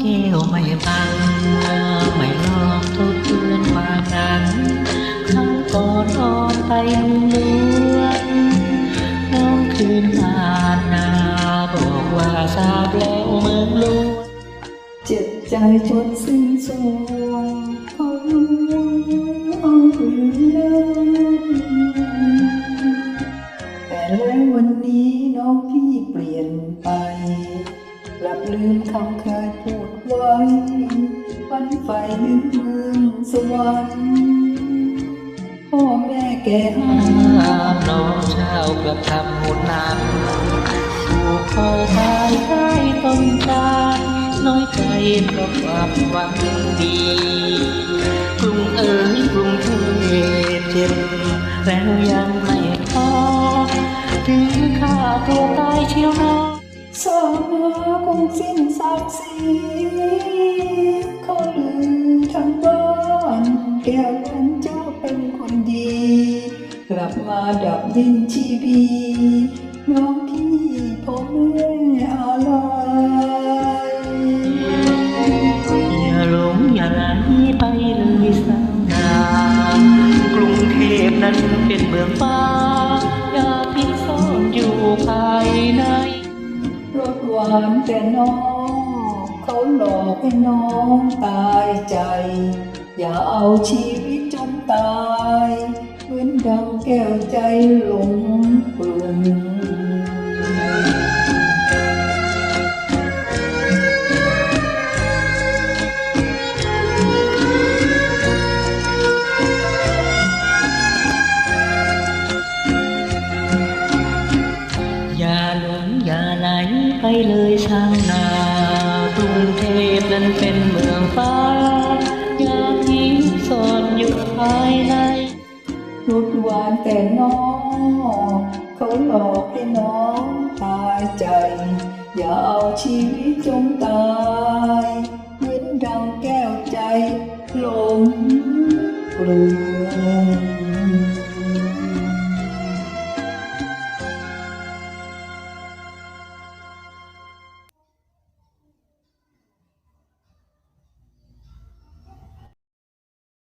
เกลียวไม่บังไม่ลอกทุกคืนความรั้กครั้งก่อนออนไปล้วนน้องคืนผ่านนาบอกว่าทราบแล้วเมืองลูกเจ็บใจจนสิ้นใงเอาเอาแต่แล้ววันนี้น้องพี่เปลี่ยนไปกลับลืมคำเคย วันใฝ่ลืมเมืองสวรรค์พ่อแม่แก่ห้ามน้องเช้ากลับทำหุ่นนั้นถูกคอยตายใต้ต้นจานน้อยใจเพราะความหวังดีกรุงเอ๋ยกรุงเทพเจ็บแล้วยังไม่พอถึงฆ่าตัวตายเชียวน้องสาวนาคงสิ้นศักดิ์ศรี ดี กลับมาดับดินชีวีน้องพี่พ่อแม่อะไรอย่าหลงอย่าไหลไปเลยสาวนากรุงเทพนั้นเป็นเมืองฟ้าอย่าพิงซ่อนอยู่ภายในรสหวานแต่น้อง เขาหลอกให้น้องตายใจ อย่าเอาชีวิตจนตายเหมือนดังแก้วใจหลงกลุ่มอย่าหลงอย่าไหลไปเลยชาวนากรุงเทพนั้นเป็นเมืองฟ้า ดหวานแต่น้องเขาหลอกให้น้องตายใจ อย่าเอาชีวิตจงตายเหมือนดังแก้วใจหลงกลืน